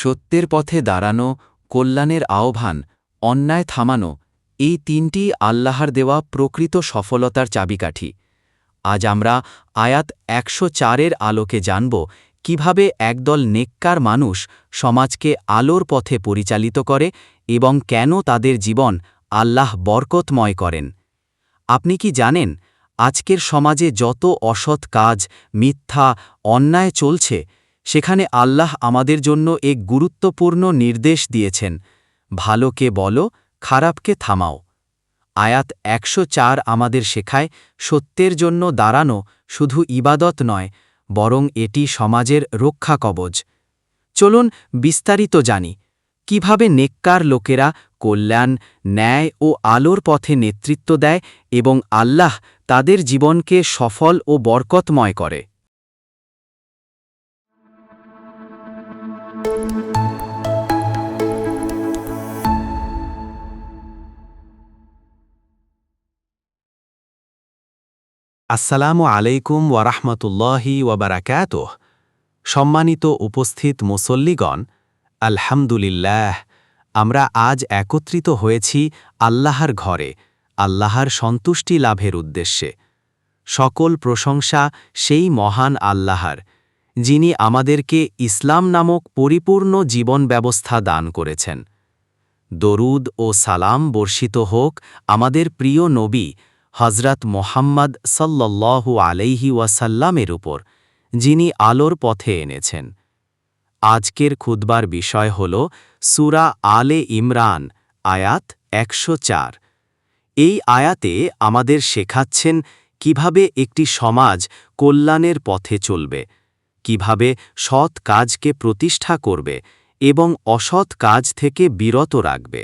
সত্যের পথে দাঁড়ানো, কল্যাণের আহ্বান, অন্যায় থামানো, এই তিনটি আল্লাহর দেওয়া প্রকৃত সফলতার চাবিকাঠি। আজ আমরা আয়াত একশো চারের আলোকে জানব কীভাবে একদল নেককার মানুষ সমাজকে আলোর পথে পরিচালিত করে এবং কেন তাদের জীবন আল্লাহ বরকতময় করেন। আপনি কি জানেন, আজকের সমাজে যত অসৎ কাজ, মিথ্যা, অন্যায় চলছে সেখানে আল্লাহ আমাদের জন্য এক গুরুত্বপূর্ণ নির্দেশ দিয়েছেন, ভালোকে বলো, খারাপকে থামাও। আয়াত একশো চার আমাদের শেখায়, সত্যের জন্য দাঁড়ানো শুধু ইবাদত নয়, বরং এটি সমাজের রক্ষা কবচ চলুন বিস্তারিত জানি, কীভাবে নেককার লোকেরা কল্যাণ, ন্যায় ও আলোর পথে নেতৃত্ব দেয় এবং আল্লাহ তাদের জীবনকে সফল ও বরকতময় করে। আসসালামু আলাইকুম ওয়ারাহমতুল্লাহি ওয়াবারাকাতুহ সম্মানিত উপস্থিত মুসল্লিগণ, আলহামদুলিল্লাহ, আমরা আজ একত্রিত হয়েছি আল্লাহর ঘরে, আল্লাহর সন্তুষ্টি লাভের উদ্দেশ্যে। সকল প্রশংসা সেই মহান আল্লাহর, যিনি আমাদেরকে ইসলাম নামক পরিপূর্ণ জীবন ব্যবস্থা দান করেছেন। দরুদ ও সালাম বর্ষিত হোক আমাদের প্রিয় নবী হজরত মোহাম্মদ সাল্লাল্লাহু আলাইহি ওয়াসাল্লামের উপর, যিনি আলোর পথে এনেছেন। আজকের খুদবার বিষয় হল সুরা আলে ইমরান, আয়াত একশো চার। এই আয়াতে আমাদের শেখাচ্ছেন কীভাবে একটি সমাজ কল্যাণের পথে চলবে, কীভাবে সৎ কাজকে প্রতিষ্ঠা করবে এবং অসৎ কাজ থেকে বিরত রাখবে।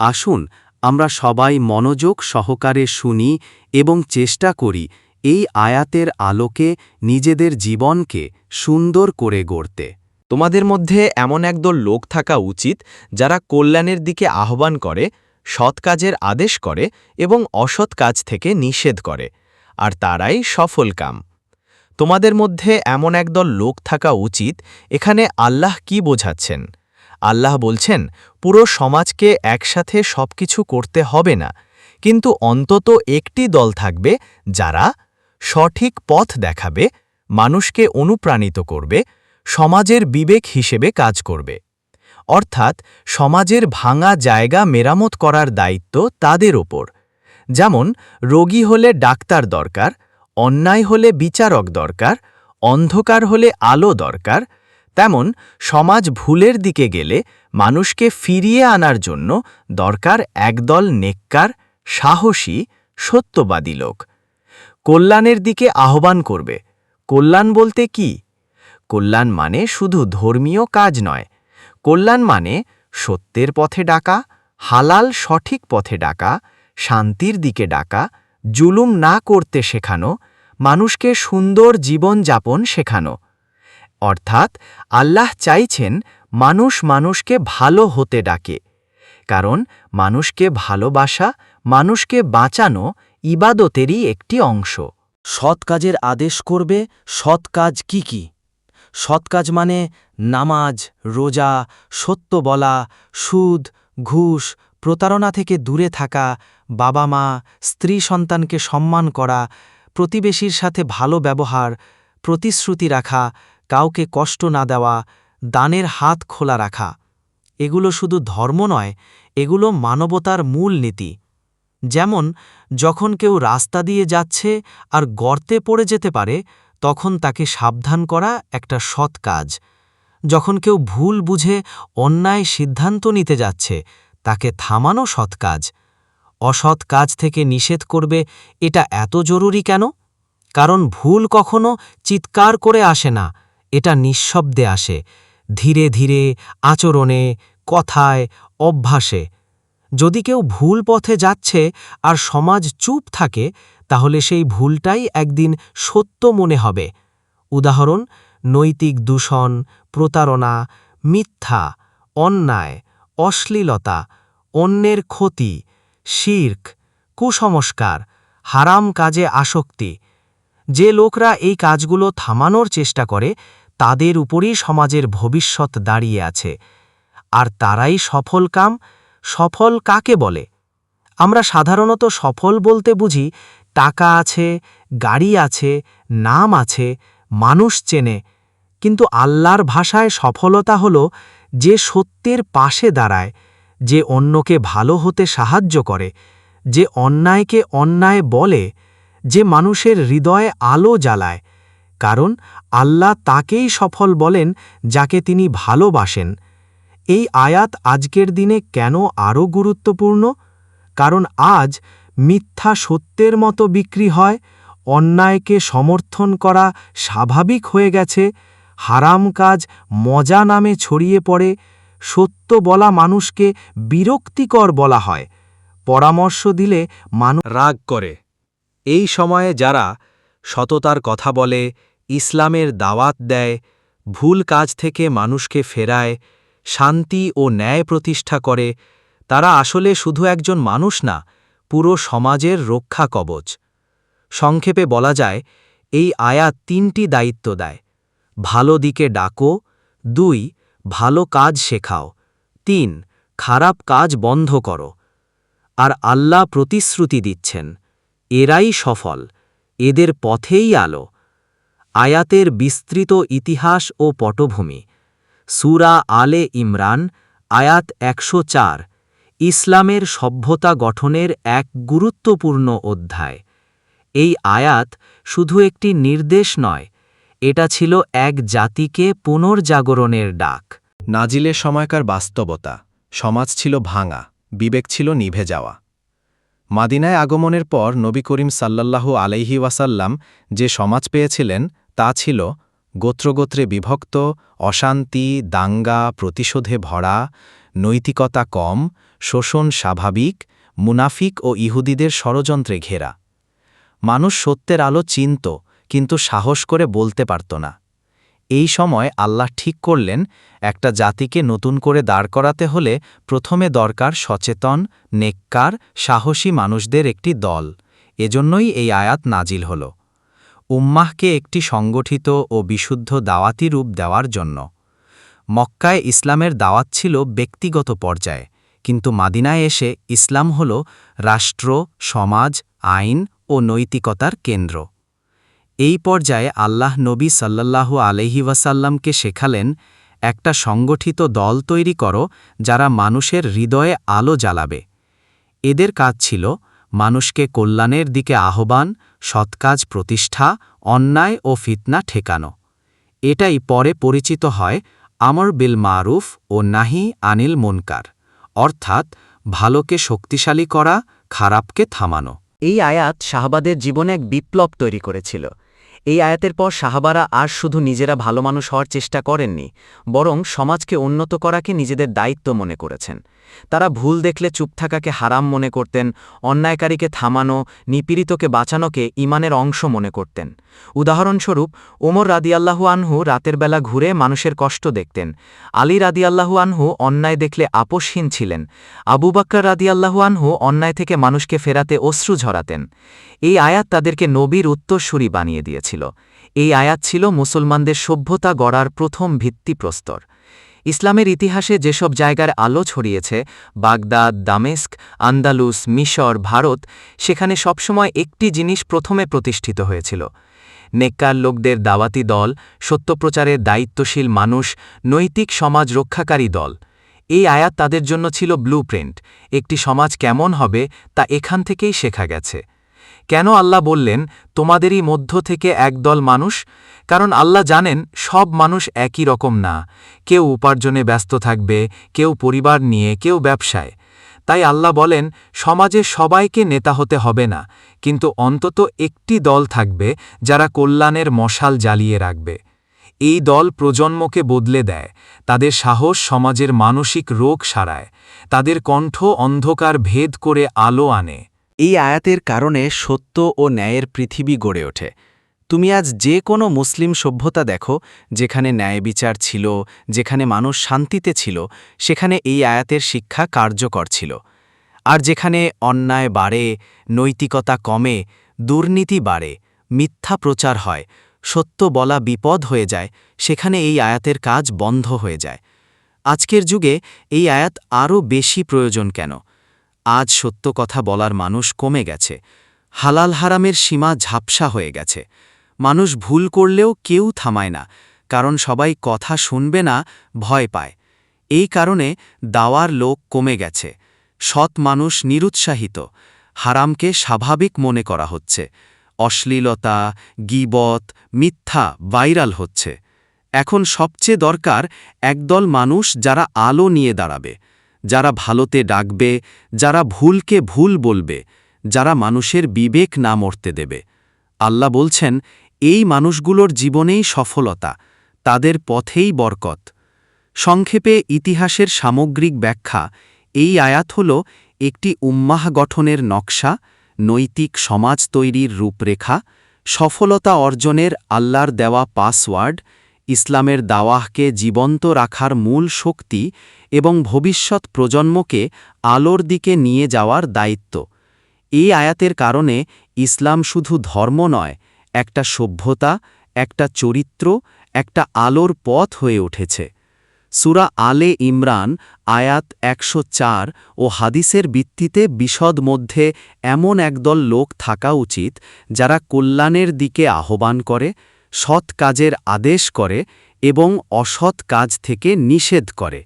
আসুন আমরা সবাই মনোযোগ সহকারে শুনি এবং চেষ্টা করি এই আয়াতের আলোকে নিজেদের জীবনকে সুন্দর করে গড়তে। তোমাদের মধ্যে এমন একদল লোক থাকা উচিত যারা কল্যাণের দিকে আহ্বান করে, সৎ কাজের আদেশ করে এবং অসৎ কাজ থেকে নিষেধ করে, আর তারাই সফল কাম। তোমাদের মধ্যে এমন একদল লোক থাকা উচিত এখানে আল্লাহ কি বোঝাচ্ছেন? আল্লাহ বলছেন, পুরো সমাজকে একসাথে সবকিছু করতে হবে না। কিন্তু অন্তত একটি দল থাকবে যারা সঠিক পথ দেখাবে, মানুষকে অনুপ্রাণিত করবে, সমাজের বিবেক হিসেবে কাজ করবে। অর্থাৎ সমাজের ভাঙা জায়গা মেরামত করার দায়িত্ব তাদের ওপর যেমন, রোগী হলে ডাক্তার দরকার, অন্যায় হলে বিচারক দরকার, অন্ধকার হলে আলো দরকার তেমন সমাজ ভুলের দিকে গেলে মানুষকে ফিরিয়ে আনার জন্য দরকার একদল নেককার, সাহসী, সত্যবাদী লোক। কল্যাণের দিকে আহ্বান করবে। কল্যাণ বলতে কি? কল্যাণ মানে শুধু ধর্মীয় কাজ নয়। কল্যাণ মানে সত্যের পথে ডাকা, হালাল সঠিক পথে ডাকা, শান্তির দিকে ডাকা, জুলুম না করতে শেখানো, মানুষকে সুন্দর জীবন যাপন শেখানো। অর্থাৎ আল্লাহ চাইছেন মানুষ মানুষকে ভালো হতে ডাকে। কারণ মানুষকে ভালোবাসা, মানুষকে বাঁচানো ইবাদতেরই একটি অংশ। সৎ কাজের আদেশ করবে, সৎ কাজ কি কি? সৎ কাজ মানে নামাজ, রোজা, সত্য বলা, সুদ, ঘুষ, প্রতারণা থেকে দূরে থাকা বাবা মা স্ত্রী সন্তানকে সম্মান করা, প্রতিবেশীর সাথে ভালো ব্যবহার, প্রতিশ্রুতি রাখা কাউকে কষ্ট না দেওয়া, দানের হাত খোলা রাখা। এগুলো শুধু ধর্ম নয়, এগুলো মানবতার মূল নীতি। যেমন, যখন কেউ রাস্তা দিয়ে যাচ্ছে আর গর্তে পড়ে যেতে পারে, তখন তাকে সাবধান করা একটা সৎ কাজ। যখন কেউ ভুল বুঝে অন্যায় সিদ্ধান্ত নিতে যাচ্ছে, তাকে থামানো সৎ কাজ। অসৎ কাজ থেকে নিষেধ করবে, এটা এত জরুরি কেন? কারণ ভুল কখনো চিৎকার করে আসে না। এটা নিঃশব্দে আসে, ধীরে ধীরে আচরণে, কথায়, অভ্যাসে। যদি কেউ ভুল পথে যাচ্ছে আর সমাজ চুপ থাকে, তাহলে সেই ভুলটাই একদিন সত্য মনে হবে। উদাহরণ, নৈতিক দূষণ, প্রতারণা, মিথ্যা, অন্যায়, অশ্লীলতা, অন্যের ক্ষতি, শির্ক, কুসংস্কার, হারাম কাজে আসক্তি। যে লোকরা এই কাজগুলো থামানোর চেষ্টা করে তাদের উপরই সমাজের ভবিষ্যৎ দাঁড়িয়ে আছে। আর তারাই সফল কাম? সফল কাকে বলে? আমরা সাধারণত সফল বলতে বুঝি টাকা আছে, গাড়ি আছে, নাম আছে, মানুষ চেনে। কিন্তু আল্লাহর ভাষায় সফলতা হল যে সত্যের পাশে দাঁড়ায়, যে অন্যকে ভালো হতে সাহায্য করে, যে অন্যায়কে অন্যায় বলে, যে মানুষের হৃদয়ে আলো জ্বালায় কারণ আল্লাহ তাকেই সফল বলেন যাকে তিনি ভালোবাসেন। এই আয়াত আজকের দিনে কেন আরও গুরুত্বপূর্ণ? কারণ আজ মিথ্যা সত্যের মতো বিক্রি হয়, অন্যায়কে সমর্থন করা স্বাভাবিক হয়ে গেছে, হারাম কাজ মজা নামে ছড়িয়ে পড়ে, সত্য বলা মানুষকে বিরক্তিকর বলা হয়। পরামর্শ দিলে মানুষ রাগ করে। এই সময়ে যারা সততার কথা বলে, ইসলামের দাওয়াত দেয়, ভুল কাজ থেকে মানুষকে ফেরায়, শান্তি ও ন্যায় প্রতিষ্ঠা করে, তারা আসলে শুধু একজন মানুষ না, পুরো সমাজের রক্ষা কবচ। সংক্ষেপে বলা যায়, এই আয়াত তিনটি দায়িত্ব দেয়। ভালো দিকে ডাকো, দুই, ভালো কাজ শেখাও, তিন, খারাপ কাজ বন্ধ করো। আর আল্লাহ প্রতিশ্রুতি দিচ্ছেন, এরাই সফল। এদের পথেই আলো। আয়াতের বিস্তৃত ইতিহাস ও পটভূমি। সুরা আলে ইমরান, আয়াত একশো চার, ইসলামের সভ্যতা গঠনের এক গুরুত্বপূর্ণ অধ্যায়। এই আয়াত শুধু একটি নির্দেশ নয়, এটা ছিল এক জাতিকে পুনর্জাগরণের ডাক। নাজিলের সময়কার বাস্তবতা, সমাজ ছিল ভাঙা, বিবেক ছিল নিভে যাওয়া। মাদিনায় আগমনের পর নবী করিম সাল্লাল্লাহু আলাইহি ওয়াসাল্লাম যে সমাজ পেয়েছিলেন, তা ছিল গোত্রগোত্রে বিভক্ত, অশান্তি, দাঙ্গা, প্রতিশোধে ভরা, নৈতিকতা কম, শোষণ স্বাভাবিক, মুনাফিক ও ইহুদিদের ষড়যন্ত্রে ঘেরা। মানুষ সত্যের আলো চিনত, কিন্তু সাহস করে বলতে পারত না। এই সময় আল্লাহ ঠিক করলেন, একটা জাতিকে নতুন করে দাঁড় করাতে হলে প্রথমে দরকার সচেতন, নেককার, সাহসী মানুষদের একটি দল। এজন্যই এই আয়াত নাজিল হল। উম্মাহকে একটি সংগঠিত ও বিশুদ্ধ দাওয়াতি রূপ দেওয়ার জন্য। মক্কায় ইসলামের দাওয়াত ছিল ব্যক্তিগত পর্যায়ে, কিন্তু মাদিনায় এসে ইসলাম হল রাষ্ট্র, সমাজ, আইন ও নৈতিকতার কেন্দ্র। এই পর্যায়ে আল্লাহ নবী সাল্লাল্লাহু আলহি ওয়াসাল্লামকে শেখালেন, একটা সংগঠিত দল তৈরি করো যারা মানুষের হৃদয়ে আলো জ্বালাবে। এদের কাজ ছিল, মানুষকে কল্যাণের দিকে আহ্বান, সৎকাজ, প্রতিষ্ঠা, অন্যায় ও ফিতনা ঠেকানো। এটাই পরে পরিচিত হয়, আমর বিল মারুফ ও নাহি আনিল মুনকার। অর্থাৎ, ভালোকে শক্তিশালী করা, খারাপকে থামানো। এই আয়াত শাহবাদের জীবনে এক বিপ্লব তৈরি করেছিল। এই আয়াতের পর সাহাবারা আর শুধু নিজেরা ভালো মানুষ হওয়ার চেষ্টা করেননি, বরং সমাজকে উন্নত করাকে নিজেদের দায়িত্ব মনে করেছেন। তারা ভুল দেখলে চুপ থাকাকে হারাম মনে করতেন, অন্যায়কারীকে থামানো, নিপীড়িতকে বাঁচানোকে ইমানের অংশ মনে করতেন। উদাহরণস্বরূপ, ওমর রাদিয়াল্লাহু আনহু রাতের বেলা ঘুরে মানুষের কষ্ট দেখতেন। আলী রাদিয়াল্লাহু আনহু অন্যায় দেখলে আপোষহীন ছিলেন। আবু বাক্কর রাদিয়াল্লাহু আনহু অন্যায় থেকে মানুষকে ফেরাতে অশ্রু ঝরাতেন। এই আয়াত তাদেরকে নবীর উত্তরসূরি বানিয়ে দিয়েছিল। এই আয়াত ছিল মুসলমানদের সভ্যতা গড়ার প্রথম ভিত্তিপ্রস্তর। ইসলামের ইতিহাসে যেসব জায়গার আলো ছড়িয়েছে, বাগদাদ, দামেস্ক, আন্দালুস, মিশর, ভারত, সেখানে সবসময় একটি জিনিস প্রথমে প্রতিষ্ঠিত হয়েছিল। নেককার লোকদের দাওয়াতি দল সত্যপ্রচারের দায়িত্বশীল মানুষ, নৈতিক সমাজ রক্ষাকারী দল। এই আয়াত তাদের জন্য ছিল ব্লুপ্রিন্ট একটি সমাজ কেমন হবে তা এখান থেকেই শেখা গেছে। কেন আল্লাহ বললেন, তোমাদেরই মধ্য থেকে একদল মানুষ কারণ আল্লাহ জানেন, সব মানুষ একই রকম না। কেউ উপার্জনে ব্যস্ত থাকবে, কেউ পরিবার নিয়ে, কেউ ব্যবসায়। তাই আল্লাহ বলেন, সমাজে সবাইকে নেতা হতে হবে না। কিন্তু অন্তত একটি দল থাকবে, যারা কল্যাণের মশাল জ্বালিয়ে রাখবে। এই দল প্রজন্মকে বদলে দেয়। তাদের সাহস সমাজের মানসিক রোগ সারায়। তাদের কণ্ঠ অন্ধকার ভেদ করে আলো আনে। এই আয়াতের কারণে সত্য ও ন্যায়ের পৃথিবী গড়ে ওঠে। তুমি আজ যে কোনো মুসলিম সভ্যতা দেখো, যেখানে ন্যায় বিচার ছিল, যেখানে মানুষ শান্তিতে ছিল, সেখানে এই আয়াতের শিক্ষা কার্যকর ছিল। আর যেখানে অন্যায় বাড়ে, নৈতিকতা কমে, দুর্নীতি বাড়ে, মিথ্যা প্রচার হয়, সত্য বলা বিপদ হয়ে যায়, সেখানে এই আয়াতের কাজ বন্ধ হয়ে যায়। আজকের যুগে এই আয়াত আরও বেশি প্রয়োজন কেন? আজ সত্য কথা বলার মানুষ কমে গেছে। হালাল হারামের সীমা ঝাপসা হয়ে গেছে। মানুষ ভুল করলেও কেউ থামায় না, কারণ সবাই কথা শুনবে না, ভয় পায়। এই কারণে দাওয়ার লোক কমে গেছে। সৎ মানুষ নিরুৎসাহিত। হারামকে স্বাভাবিক মনে করা হচ্ছে। অশ্লীলতা, গিবত, মিথ্যা ভাইরাল হচ্ছে। এখন সবচেয়ে দরকার একদল মানুষ যারা আলো নিয়ে দাঁড়াবে। যারা ভালোতে ডাকবে, যারা ভুলকে ভুল বলবে, যারা মানুষের বিবেক না মরতে দেবে। আল্লাহ বলছেন, এই মানুষগুলোর জীবনেই সফলতা, তাদের পথেই বরকত। সংক্ষেপে ইতিহাসের সামগ্রিক ব্যাখ্যা, এই আয়াত হল একটি উম্মাহ গঠনের নকশা, নৈতিক সমাজ তৈরির রূপরেখা, সফলতা অর্জনের আল্লাহর দেওয়া পাসওয়ার্ড, ইসলামের দাওয়াহকে জীবন্ত রাখার মূল শক্তি এবং ভবিষ্যৎ প্রজন্মকে আলোর দিকে নিয়ে যাওয়ার দায়িত্ব। এই আয়াতের কারণে ইসলাম শুধু ধর্ম নয়, একটা সভ্যতা, একটা চরিত্র, একটা আলোর পথ হয়ে উঠেছে। সুরা আলে ইমরান আয়াত একশো চার ও হাদিসের ভিত্তিতে বিশদ মধ্যে এমন একদল লোক থাকা উচিত যারা কল্যাণের দিকে আহ্বান করে, সৎ কাজের আদেশ করে এবং অসৎ কাজ থেকে নিষেধ করে।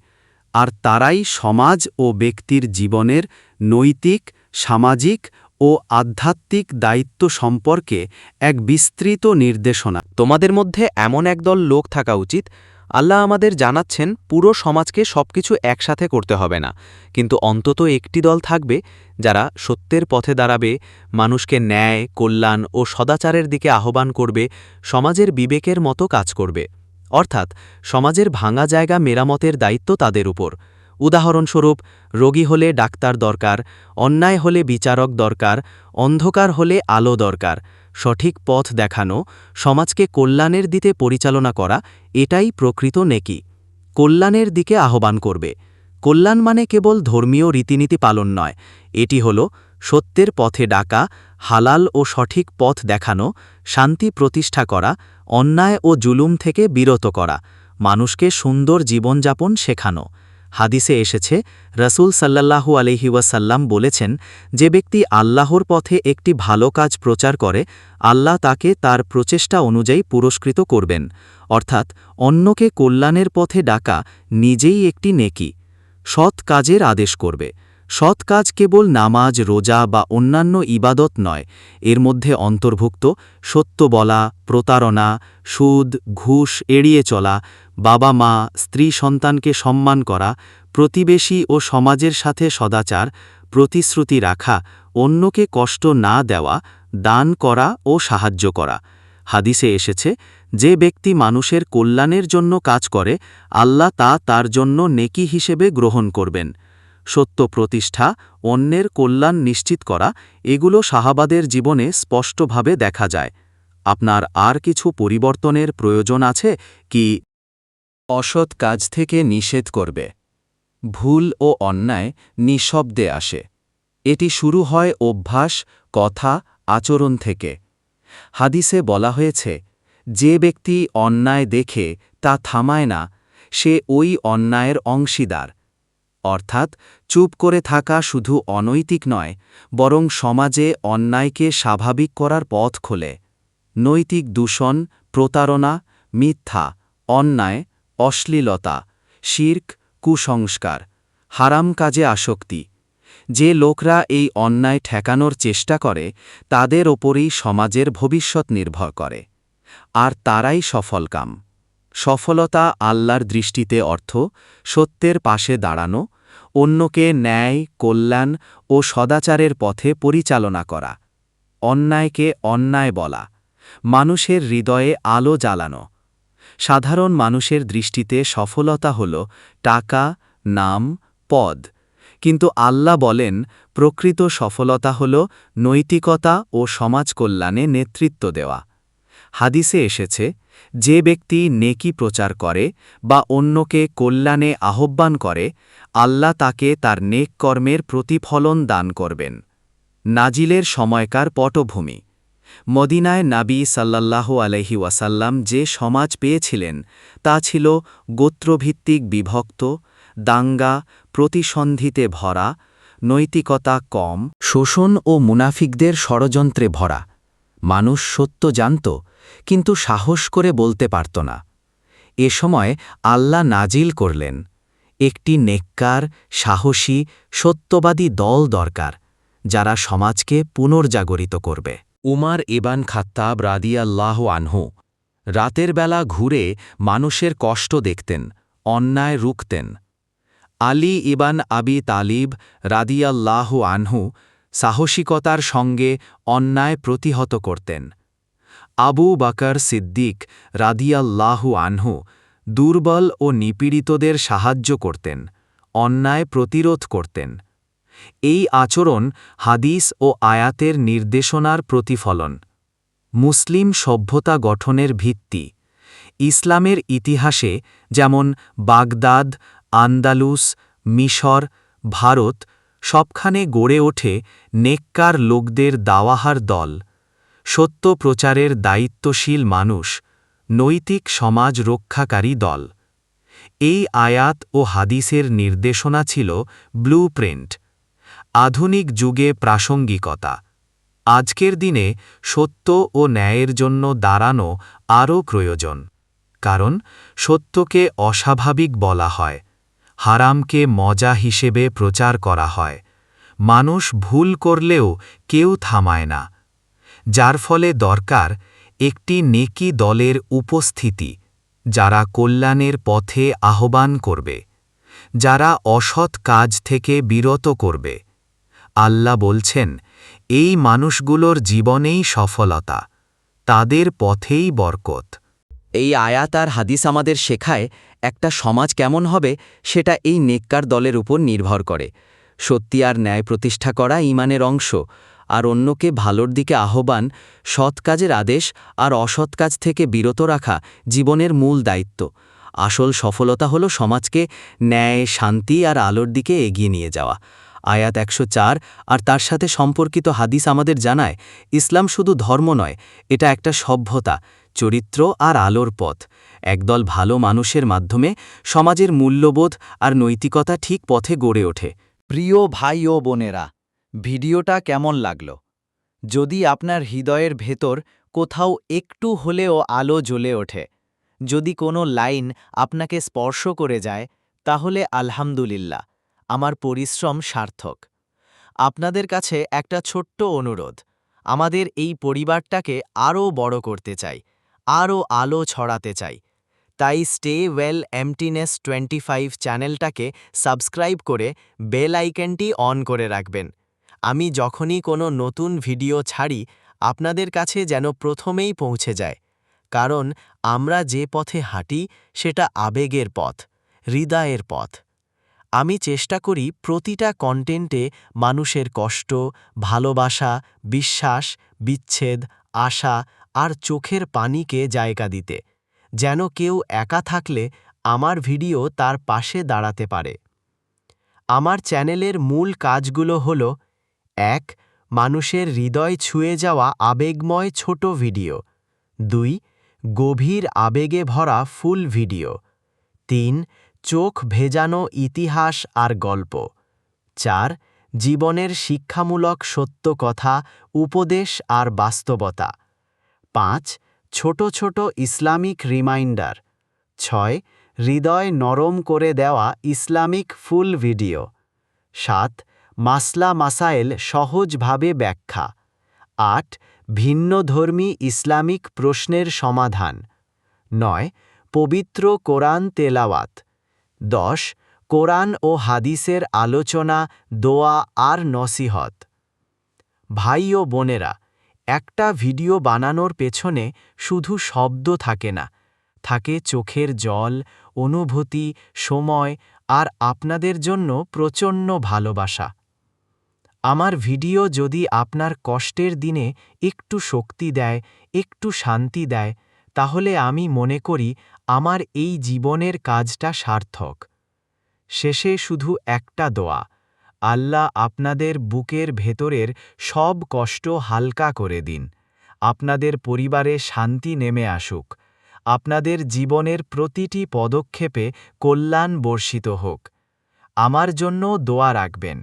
আর তারাই সমাজ ও ব্যক্তির জীবনের নৈতিক, সামাজিক ও আধ্যাত্মিক দায়িত্ব সম্পর্কে এক বিস্তৃত নির্দেশনা। তোমাদের মধ্যে এমন একদল লোক থাকা উচিত, আল্লাহ আমাদের জানাচ্ছেন পুরো সমাজকে সবকিছু একসাথে করতে হবে না, কিন্তু অন্তত একটি দল থাকবে যারা সত্যের পথে দাঁড়াবে, মানুষকে ন্যায়, কল্যাণ ও সদাচারের দিকে আহ্বান করবে, সমাজের বিবেকের মতো কাজ করবে। অর্থাৎ, সমাজের ভাঙা জায়গা মেরামতের দায়িত্ব তাদের উপর। উদাহরণস্বরূপ, রোগী হলে ডাক্তার দরকার, অন্যায় হলে বিচারক দরকার, অন্ধকার হলে আলো দরকার, সঠিক পথ দেখানো, সমাজকে কল্যাণের দিকে পরিচালনা করা, এটাই প্রকৃত নেকি। কল্যাণের দিকে আহ্বান করবে। কল্যাণ মানে কেবল ধর্মীয় রীতিনীতি পালন নয়, এটি হল সত্যের পথে ডাকা, হালাল ও সঠিক পথ দেখানো, শান্তি প্রতিষ্ঠা করা, অন্যায় ও জুলুম থেকে বিরত করা, মানুষকে সুন্দর জীবনযাপন শেখানো। হাদিসে এসেছে, রসুল সাল্লাল্লাহু আলহি ওয়াসাল্লাম বলেছেন, যে ব্যক্তি আল্লাহর পথে একটি ভালো কাজ প্রচার করে, আল্লাহ তাকে তার প্রচেষ্টা অনুযায়ী পুরস্কৃত করবেন। অর্থাৎ, অন্যকে কল্যাণের পথে ডাকা নিজেই একটি নেকি। সৎ কাজের আদেশ করবে। সৎ কাজ কেবল নামাজ, রোজা বা অন্যান্য ইবাদত নয়, এর মধ্যে অন্তর্ভুক্ত সত্য বলা, প্রতারণা, সুদ, ঘুষ এড়িয়ে চলা, বাবা মা, স্ত্রী সন্তানকে সম্মান করা, প্রতিবেশী ও সমাজের সাথে সদাচার, প্রতিশ্রুতি রাখা, অন্যকে কষ্ট না দেওয়া, দান করা ও সাহায্য করা। হাদিসে এসেছে, যে ব্যক্তি মানুষের কল্যাণের জন্য কাজ করে, আল্লাহ তা তার জন্য নেকি হিসেবে গ্রহণ করবেন। সত্য প্রতিষ্ঠা, অন্যের কল্যাণ নিশ্চিত করা, এগুলো সাহাবাদের জীবনে স্পষ্টভাবে দেখা যায়। আপনার আর কিছু পরিবর্তনের প্রয়োজন আছে কি? অসৎ কাজ থেকে নিষেধ করবে। ভুল ও অন্যায় নিঃশব্দে আসে। এটি শুরু হয় অভ্যাস, কথা, আচরণ থেকে। হাদিসে বলা হয়েছে, যে ব্যক্তি অন্যায় দেখে তা থামায় না, সে ওই অন্যায়ের অংশীদার। অর্থাৎ চুপ করে থাকা শুধু অনৈতিক নয়, বরং সমাজে অন্যায়কে স্বাভাবিক করার পথ খোলে। নৈতিক দূষণ, প্রতারণা, মিথ্যা, অন্যায়, অশ্লীলতা, শির্ক, কুসংস্কার, হারাম কাজে আসক্তি। যে লোকরা এই অন্যায় ঠেকানোর চেষ্টা করে, তাদের ওপরেই সমাজের ভবিষ্যৎ নির্ভর করে। আর তারাই সফলকাম। সফলতা আল্লাহর দৃষ্টিতে অর্থ, সত্যের পাশে দাঁড়ানো, অন্যকে ন্যায়, কল্যাণ ও সদাচারের পথে পরিচালনা করা, অন্যায়কে অন্যায় বলা, মানুষের হৃদয়ে আলো জ্বালানো। সাধারণ মানুষের দৃষ্টিতে সফলতা হল টাকা, নাম, পদ। কিন্তু আল্লাহ বলেন, প্রকৃত সফলতা হল নৈতিকতা ও সমাজ কল্যাণে নেতৃত্ব দেওয়া। হাদিসে এসেছে যে ব্যক্তি নেকি প্রচার করে বা অন্যকে কল্যাণে আহ্বান করে, আল্লাহ তাকে তার নেক কর্মের প্রতিফলন দান করবেন। নাজিলের সময়কার পটভূমি। মদিনায় নাবী সাল্লাল্লাহু আলহি ওয়াসাল্লাম যে সমাজ পেয়েছিলেন, তা ছিল গোত্রভিত্তিক বিভক্ত, দাঙ্গা, প্রতিসন্ধিতে ভরা, নৈতিকতা কম, শোষণ ও মুনাফিকদের ষড়যন্ত্রে ভরা। মানুষ সত্য জানত কিন্তু সাহস করে বলতে পারত না। এ সময় আল্লাহ নাজিল করলেন, একটি নেককার, সাহসী, সত্যবাদী দল দরকার, যারা সমাজকে পুনর্জাগরিত করবে। উমার ইবান খাত্তাব রাদিয়াল্লাহ আনহু রাতের বেলা ঘুরে মানুষের কষ্ট দেখতেন, অন্যায় রুখতেন। আলী ইবান আবি তালিব রাদিয়াল্লাহ আনহু সাহসিকতার সঙ্গে অন্যায় প্রতিহত করতেন। আবু বাকর সিদ্দিক রাদিয়াল্লাহু আনহু দুর্বল ও নিপীড়িতদের সাহায্য করতেন, অন্যায় প্রতিরোধ করতেন। এই আচরণ হাদিস ও আয়াতের নির্দেশনার প্রতিফলন। মুসলিম সভ্যতা গঠনের ভিত্তি। ইসলামের ইতিহাসে যেমন বাগদাদ, আন্দালুস, মিশর, ভারত সবখানে গড়ে ওঠে নেককার লোকদের দাওয়াহার দল। সত্য প্রচারের দায়িত্বশীল মানুষ, নৈতিক সমাজ রক্ষাকারী দল। এই আয়াত ও হাদিসের নির্দেশনা ছিল ব্লুপ্রিন্ট আধুনিক যুগে প্রাসঙ্গিকতা। আজকের দিনে সত্য ও ন্যায়ের জন্য দাঁড়ানো আরও প্রয়োজন। কারণ, সত্যকে অস্বাভাবিক বলা হয়, হারামকে মজা হিসেবে প্রচার করা হয়। মানুষ ভুল করলেও কেউ থামায় না। যার ফলে দরকার একটি নেকি দলের উপস্থিতি, যারা কল্যাণের পথে আহ্বান করবে, যারা অসৎ কাজ থেকে বিরত করবে। আল্লাহ বলছেন, এই মানুষগুলোর জীবনেই সফলতা, তাদের পথেই বরকত। এই আয়াত আর হাদিস আমাদের শেখায় একটা সমাজ কেমন হবে, সেটা এই নেককার দলের উপর নির্ভর করে। সত্যি আর ন্যায় প্রতিষ্ঠা করা ইমানের অংশ আর অন্যকে ভালোর দিকে আহ্বান, সৎ কাজের আদেশ আর অসৎ কাজ থেকে বিরত রাখা জীবনের মূল দায়িত্ব। আসল সফলতা হল সমাজকে ন্যায়, শান্তি আর আলোর দিকে এগিয়ে নিয়ে যাওয়া। আয়াত একশো চার আর তার সাথে সম্পর্কিত হাদিস আমাদের জানায়, ইসলাম শুধু ধর্ম নয়, এটা একটা সভ্যতা, চরিত্র আর আলোর পথ। একদল ভালো মানুষের মাধ্যমে সমাজের মূল্যবোধ আর নৈতিকতা ঠিক পথে গড়ে ওঠে। প্রিয় ভাই ও বোনেরা ভিডিওটা কেমন লাগল? যদি আপনার হৃদয়ের ভেতর কোথাও একটু হলেও আলো জ্বলে ওঠে, যদি কোনো লাইন আপনাকে স্পর্শ করে যায়, তাহলে আলহামদুলিল্লাহ, আমার পরিশ্রম সার্থক। আপনাদের কাছে একটা ছোট্ট অনুরোধ, আমাদের এই পরিবারটাকে আরও বড় করতে চাই, আরও আলো ছড়াতে চাই। তাই স্টে ওয়েল এমটিনেস টোয়েন্টি ফাইভ চ্যানেলটাকে সাবস্ক্রাইব করে বেল আইকনটি অন করে রাখবেন। আমি যখনই কোনো নতুন ভিডিও ছাড়ি, আপনাদের কাছে যেন প্রথমেই পৌঁছে যায়। কারণ আমরা যে পথে হাঁটি, সেটা আবেগের পথ, হৃদয়ের পথ। আমি চেষ্টা করি প্রতিটা কন্টেন্টে মানুষের কষ্ট, ভালোবাসা, বিশ্বাস, বিচ্ছেদ, আশা আর চোখের পানিকে জায়গা দিতে, যেন কেউ একা থাকলে আমার ভিডিও তার পাশে দাঁড়াতে পারে। আমার চ্যানেলের মূল কাজগুলো হল এক, মানুষের হৃদয় ছুঁয়ে যাওয়া আবেগময় ছোট ভিডিও। দুই, গভীর আবেগে ভরা ফুল ভিডিও। তিন, চোখ ভেজানো ইতিহাস আর গল্প। চার, জীবনের শিক্ষামূলক সত্য কথা, উপদেশ আর বাস্তবতা। পাঁচ, ছোট ছোট ইসলামিক রিমাইন্ডার। ছয়, হৃদয় নরম করে দেওয়া ইসলামিক ফুল ভিডিও। সাত মাসলা মাসাইল সহজভাবে ব্যাখ্যা। আট, ভিন্নধর্মী ইসলামিক প্রশ্নের সমাধান। নয়, পবিত্র কোরআন তেলাওয়াত। দশ, কোরআন ও হাদিসের আলোচনা, দোয়া আর নসিহত। ভাই ও বোনেরা, একটা ভিডিও বানানোর পেছনে শুধু শব্দ থাকে না। থাকে চোখের জল, অনুভূতি, সময় আর আপনাদের জন্য প্রচণ্ড ভালোবাসা। আমার ভিডিও যদি আপনার কষ্টের দিনে একটু শক্তি দেয়, একটু শান্তি দেয়, তাহলে আমি মনে করি আমার এই জীবনের কাজটা সার্থক। শেষে শুধু একটা দোয়া, আল্লাহ আপনাদের বুকের ভেতরের সব কষ্ট হালকা করে দিন। আপনাদের পরিবারে শান্তি নেমে আসুক। আপনাদের জীবনের প্রতিটি পদক্ষেপে কল্যাণ বর্ষিত হোক। আমার জন্য দোয়া রাখবেন।